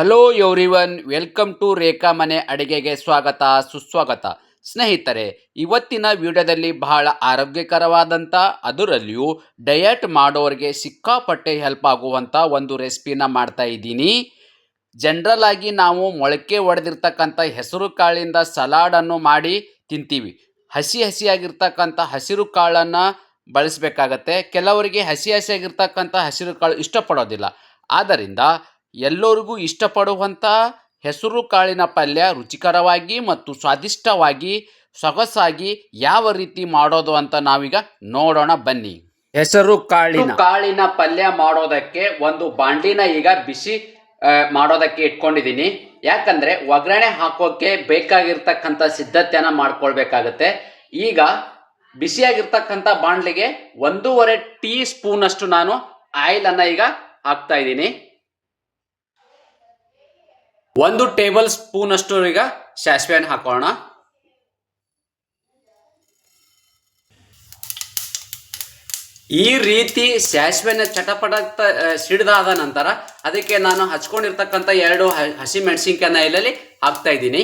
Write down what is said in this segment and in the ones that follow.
Hello everyone welcome to Rekha ಮನೆ ಅಡಿಗೆಗೆ ಸ್ವಾಗತ ಸುಸ್ವಾಗತ ಸ್ನೇಹಿತರೆ ಇವತ್ತಿನ ವಿಡಿಯೋದಲ್ಲಿ ಬಹಳ ಆರೋಗ್ಯಕರವಾದಂಥ ಅದರಲ್ಲಿಯೂ ಡಯಟ್ ಮಾಡೋರಿಗೆ ಸಿಕ್ಕಾಪಟ್ಟೆ ಹೆಲ್ಪ್ ಆಗುವಂಥ ಒಂದು ರೆಸಿಪಿನ ಮಾಡ್ತಾ ಇದ್ದೀನಿ ಜನರಲ್ ಆಗಿ ನಾವು ಮೊಳಕೆ ಒಡೆದಿರ್ತಕ್ಕಂಥ ಹೆಸರು ಕಾಳಿಂದ ಸಲಾಡನ್ನು ಮಾಡಿ ತಿಂತೀವಿ ಹಸಿ ಹಸಿಯಾಗಿರ್ತಕ್ಕಂಥ ಹಸಿರು ಕಾಳನ್ನು ಬಳಸಬೇಕಾಗತ್ತೆ ಕೆಲವರಿಗೆ ಹಸಿ ಹಸಿಯಾಗಿರ್ತಕ್ಕಂಥ ಹಸಿರು ಕಾಳು ಇಷ್ಟಪಡೋದಿಲ್ಲ ಆದ್ದರಿಂದ ಎಲ್ಲರಿಗೂ ಇಷ್ಟಪಡುವಂಥ ಹೆಸರು ಕಾಳಿನ ಪಲ್ಯ ರುಚಿಕರವಾಗಿ ಮತ್ತು ಸ್ವಾದಿಷ್ಟವಾಗಿ ಸೊಗಸಾಗಿ ಯಾವ ರೀತಿ ಮಾಡೋದು ಅಂತ ನಾವೀಗ ನೋಡೋಣ ಬನ್ನಿ. ಹೆಸರು ಕಾಳಿನ. ಕಾಳಿನ ಪಲ್ಯ ಮಾಡೋದಕ್ಕೆ ಒಂದು ಬಾಂಡಿನ ಈಗ ಬಿಸಿ ಮಾಡೋದಕ್ಕೆ ಇಟ್ಕೊಂಡಿದ್ದೀನಿ. ಯಾಕಂದ್ರೆ ಒಗ್ಗರಣೆ ಹಾಕೋಕೆ ಬೇಕಾಗಿರ್ತಕ್ಕಂಥ ಸಿದ್ಧತೆಯನ್ನ ಮಾಡ್ಕೊಳ್ಬೇಕಾಗತ್ತೆ. ಈಗ ಬಿಸಿಯಾಗಿರ್ತಕ್ಕಂಥ ಬಾಂಡ್ಲಿಗೆ ಒಂದೂವರೆ ಟೀ ಸ್ಪೂನ್ ಅಷ್ಟು ನಾನು ಆಯಿಲ್ ಅನ್ನ ಈಗ ಹಾಕ್ತಾ ಇದ್ದೀನಿ. ಒಂದು ಟೇಬಲ್ ಸ್ಪೂನ್ ಅಷ್ಟು ಈಗ ಸಾಸಿವೆಯನ್ನು ಹಾಕೋಣ. ಈ ರೀತಿ ಸಾಸಿವೆನ ಚಟಪಟ ಸಿಡಿದಾದ ನಂತರ ಅದಕ್ಕೆ ನಾನು ಹಚ್ಕೊಂಡಿರ್ತಕ್ಕಂಥ ಎರಡು ಹಸಿ ಮೆಣಸಿನ್ಕಾಯಿನ ಇಲ್ಲಲ್ಲಿ ಹಾಕ್ತಾ ಇದ್ದೀನಿ.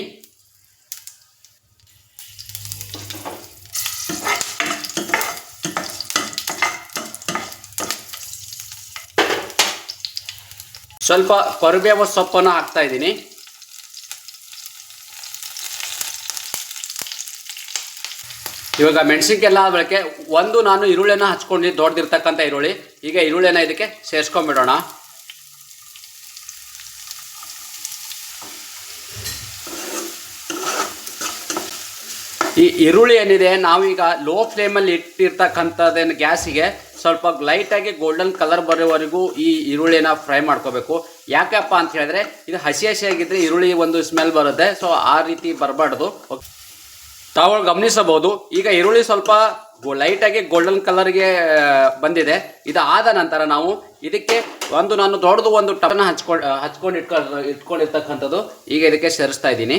ಸ್ವಲ್ಪ ಕರಿಬೇವು ಸೊಪ್ಪನ್ನು ಹಾಕ್ತಾ ಇದ್ದೀನಿ. ಇವಾಗ ಮೆಣಸಿನ್ಕಾಯೆಲ್ಲ ಬಳಕೆ ಒಂದು ನಾನು ಈರುಳ್ಳಿನ ಹಚ್ಕೊಂಡು ದೊಡ್ಡದಿರ್ತಕ್ಕಂಥ ಈರುಳ್ಳಿ. ಈಗ ಈರುಳ್ಳಿನ ಇದಕ್ಕೆ ಸೇರಿಸ್ಕೊಂಡ್ಬಿಡೋಣ ಈ ಈರುಳ್ಳಿ ಏನಿದೆ, ನಾವೀಗ ಲೋ ಫ್ಲೇಮಲ್ಲಿ ಇಟ್ಟಿರ್ತಕ್ಕಂಥದ್ದೇನು ಗ್ಯಾಸಿಗೆ ಸ್ವಲ್ಪ ಲೈಟಾಗಿ ಗೋಲ್ಡನ್ ಕಲರ್ ಬರೋವರೆಗೂ ಈ ಈರುಳ್ಳಿನ ಫ್ರೈ ಮಾಡ್ಕೋಬೇಕು. ಯಾಕಪ್ಪ ಅಂತ ಹೇಳಿದ್ರೆ, ಇದು ಹಸಿ ಹಸಿಯಾಗಿದ್ರೆ ಈರುಳ್ಳಿ ಒಂದು ಸ್ಮೆಲ್ ಬರುತ್ತೆ ಸೊ ಆ ರೀತಿ ಬರಬಾರ್ದು. ತಾವು ಗಮನಿಸಬಹುದು, ಈಗ ಈರುಳ್ಳಿ ಸ್ವಲ್ಪ ಲೈಟಾಗಿ ಗೋಲ್ಡನ್ ಕಲರ್ಗೆ ಬಂದಿದೆ. ಇದು ಆದ ನಂತರ ನಾವು ಇದಕ್ಕೆ ಒಂದು ನಾನು ದೊಡ್ಡದು ಒಂದು ಟನ ಹಚ್ಕೊಂಡು ಹಚ್ಕೊಂಡು ಇಟ್ಕೊ, ಇಟ್ಕೊಂಡಿರ್ತಕ್ಕಂಥದ್ದು. ಈಗ ಇದಕ್ಕೆ ಸೇರಿಸ್ತಾ ಇದ್ದೀನಿ.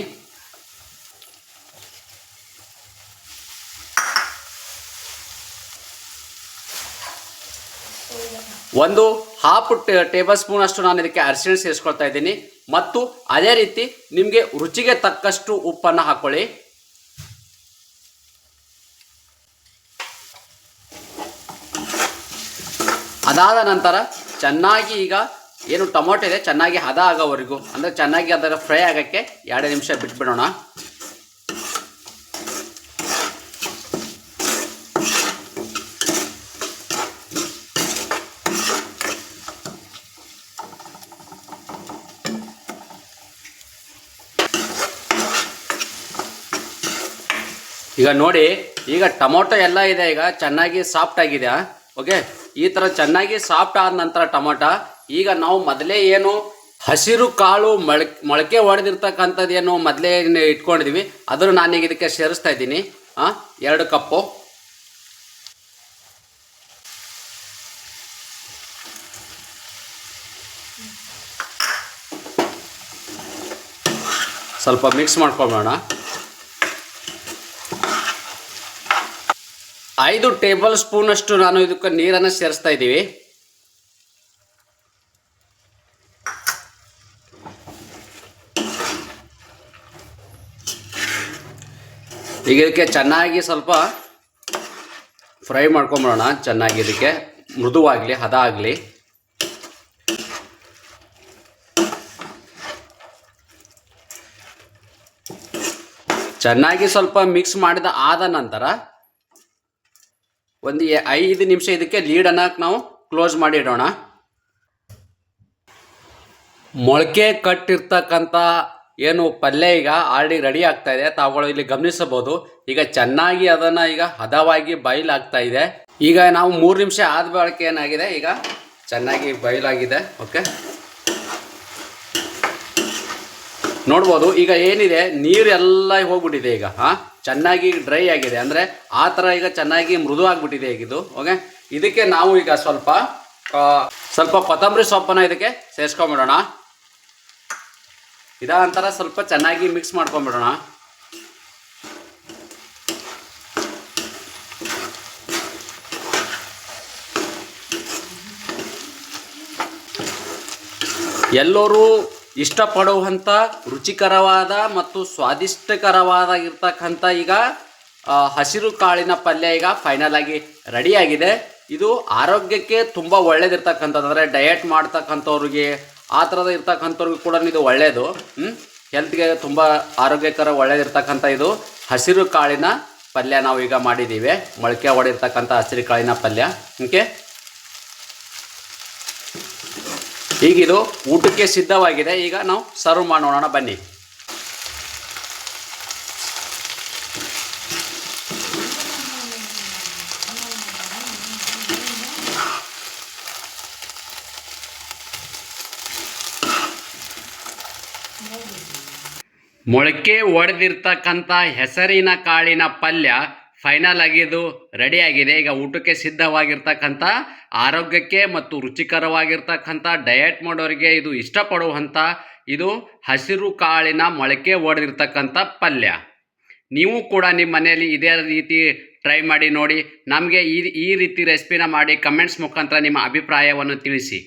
ಒಂದು ಹಾಫ್ ಟೇಬಲ್ ಸ್ಪೂನ್ ಅಷ್ಟು ನಾನು ಇದಕ್ಕೆ ಅರಿಶಿಣ ಸೇರಿಸ್ಕೊಳ್ತಾ ಇದ್ದೀನಿ. ಮತ್ತು ಅದೇ ರೀತಿ ನಿಮಗೆ ರುಚಿಗೆ ತಕ್ಕಷ್ಟು ಉಪ್ಪನ್ನು ಹಾಕ್ಕೊಳ್ಳಿ ಅದಾದ ನಂತರ ಚೆನ್ನಾಗಿ ಈಗ ಏನು ಟೊಮೊಟೊ ಇದೆ, ಚೆನ್ನಾಗಿ ಹದ ಆಗೋವರೆಗೂ, ಅಂದರೆ ಚೆನ್ನಾಗಿ ಅದರ ಫ್ರೈ ಆಗೋಕ್ಕೆ ಎರಡು ನಿಮಿಷ ಬಿಟ್ಬಿಡೋಣ. ಈಗ ನೋಡಿ, ಈಗ ಟೊಮೊಟೊ ಎಲ್ಲ ಇದೆ, ಈಗ ಚೆನ್ನಾಗಿ ಸಾಫ್ಟ್ ಆಗಿದೆ ಓಕೆ ಈ ಥರ ಚೆನ್ನಾಗಿ ಸಾಫ್ಟ್ ಆದ ನಂತರ ಟೊಮೊಟೊ, ಈಗ ನಾವು ಮೊದಲೇ ಏನು ಹಸಿರು ಕಾಳು ಮೊಳಕೆ ಮೊಳಕೆ ಹೊಡೆದಿರ್ತಕ್ಕಂಥದ್ದು ಏನು ಮೊದಲೇ ಇಟ್ಕೊಂಡಿದ್ವಿ. ಅದನ್ನು ನಾನೀಗ ಇದಕ್ಕೆ ಸೇರಿಸ್ತಾ ಇದ್ದೀನಿ ಹಾಂ ಎರಡು ಕಪ್ಪು. ಸ್ವಲ್ಪ ಮಿಕ್ಸ್ ಮಾಡ್ಕೊಂಬೋಣ ಐದು ಟೇಬಲ್ ಸ್ಪೂನ್ ಅಷ್ಟು ನಾನು ಇದಕ್ಕೆ ನೀರನ್ನು ಸೇರಿಸ್ತಾ ಇದ್ದೀವಿ. ಈಗ ಇದಕ್ಕೆ ಚೆನ್ನಾಗಿ ಸ್ವಲ್ಪ ಫ್ರೈ ಮಾಡ್ಕೊಂಬಿಡೋಣ. ಚೆನ್ನಾಗಿ ಇದಕ್ಕೆ ಮೃದುವಾಗಲಿ ಹದ ಆಗಲಿ ಚೆನ್ನಾಗಿ ಸ್ವಲ್ಪ ಮಿಕ್ಸ್ ಮಾಡಿದ ಆದ ನಂತರ ಒಂದು ಐದು ನಿಮಿಷ ಇದಕ್ಕೆ ಲೀಡನ್ನು ನಾವು ಕ್ಲೋಸ್ ಮಾಡಿ ಇಡೋಣ. ಮೊಳಕೆ ಕಟ್ಟಿರ್ತಕ್ಕಂಥ ಏನು ಪಲ್ಯ ಈಗ ಆಲ್ರೆಡಿ ರೆಡಿ ಆಗ್ತಾ ಇದೆ. ತಾವುಗಳು ಇಲ್ಲಿ ಗಮನಿಸಬಹುದು. ಈಗ ಚೆನ್ನಾಗಿ ಅದನ್ನು ಈಗ ಹದವಾಗಿ ಬಯಲಾಗ್ತಾ ಇದೆ. ಈಗ ನಾವು ಮೂರು ನಿಮಿಷ ಆದ ಬಳಕೆ ಏನಾಗಿದೆ? ಈಗ ಚೆನ್ನಾಗಿ ಬಯಲಾಗಿದೆ ಓಕೆ ನೋಡ್ಬೋದು. ಈಗ ಏನಿದೆ? ನೀರೆಲ್ಲ ಹೋಗ್ಬಿಟ್ಟಿದೆ ಈಗ, ಹಾ? ಚೆನ್ನಾಗಿ ಡ್ರೈ ಆಗಿದೆ. ಅಂದರೆ ಆ ಥರ ಈಗ ಚೆನ್ನಾಗಿ ಮೃದು ಆಗಿಬಿಟ್ಟಿದೆ ಈಗ ಇದು ಓಕೆ ಇದಕ್ಕೆ ನಾವು ಈಗ ಸ್ವಲ್ಪ ಸ್ವಲ್ಪ ಕೊತ್ತಂಬರಿ ಸೊಪ್ಪನ್ನು ಇದಕ್ಕೆ ಸೇರಿಸ್ಕೊಂಬಿಡೋಣ. ಇದ ಸ್ವಲ್ಪ ಚೆನ್ನಾಗಿ ಮಿಕ್ಸ್ ಮಾಡ್ಕೊಂಬಿಡೋಣ. ಎಲ್ಲರೂ ಇಷ್ಟಪಡುವಂಥ ರುಚಿಕರವಾದ ಮತ್ತು ಸ್ವಾದಿಷ್ಟಕರವಾದ ಇರ್ತಕ್ಕಂಥ ಈಗ ಹಸಿರು ಕಾಳಿನ ಪಲ್ಯ ಈಗ ಫೈನಲ್ ಆಗಿ ರೆಡಿಯಾಗಿದೆ ಇದು ಆರೋಗ್ಯಕ್ಕೆ ತುಂಬ ಒಳ್ಳೇದಿರ್ತಕ್ಕಂಥದ್ದು. ಅಂದರೆ ಡಯಟ್ ಮಾಡ್ತಕ್ಕಂಥವ್ರಿಗೆ, ಆ ಥರದ ಇರ್ತಕ್ಕಂಥವ್ರಿಗೆ ಕೂಡ ಇದು ಒಳ್ಳೆಯದು ಹೆಲ್ತ್ಗೆ ತುಂಬ ಆರೋಗ್ಯಕರ ಒಳ್ಳೇದಿರ್ತಕ್ಕಂಥ ಇದು. ಹಸಿರು ಕಾಳಿನ ಪಲ್ಯ ನಾವು ಈಗ ಮಾಡಿದ್ದೀವಿ. ಮೊಳಕೆ ಹೊಡೆದಿರ್ತಕ್ಕಂಥ ಹಸಿರು ಕಾಳಿನ ಪಲ್ಯ. ಓಕೆ ಈಗಿದು ಊಟಕ್ಕೆ ಸಿದ್ಧವಾಗಿದೆ. ಈಗ ನಾವು ಸರ್ವ್ ಮಾಡೋಣ. ಬನ್ನಿ. ಮೊಳಕೆ ಒಡೆದಿರ್ತಕ್ಕಂಥ ಹೆಸರಿನ ಕಾಳಿನ ಪಲ್ಯ ಫೈನಲ್ ಆಗಿದ್ದು ರೆಡಿ ಆಗಿದೆ. ಈಗ ಊಟಕ್ಕೆ ಸಿದ್ಧವಾಗಿರ್ತಕ್ಕಂಥ, ಆರೋಗ್ಯಕ್ಕೆ ಮತ್ತು ರುಚಿಕರವಾಗಿರ್ತಕ್ಕಂಥ ಡಯಟ್ ಮಾಡೋರಿಗೆ ಇದು ಇಷ್ಟಪಡುವಂಥ ಇದು ಹಸಿರು ಕಾಳಿನ ಮೊಳಕೆ ಒಡೆದಿರ್ತಕ್ಕಂಥ ಪಲ್ಯ. ನೀವು ಕೂಡ ನಿಮ್ಮ ಮನೆಯಲ್ಲಿ ಇದೇ ರೀತಿ ಟ್ರೈ ಮಾಡಿ ನೋಡಿ. ನಮಗೆ ಈ ಈ ರೀತಿ ರೆಸಿಪಿನ ಮಾಡಿ ಕಮೆಂಟ್ಸ್ ಮುಖಾಂತರ ನಿಮ್ಮ ಅಭಿಪ್ರಾಯವನ್ನು ತಿಳಿಸಿ.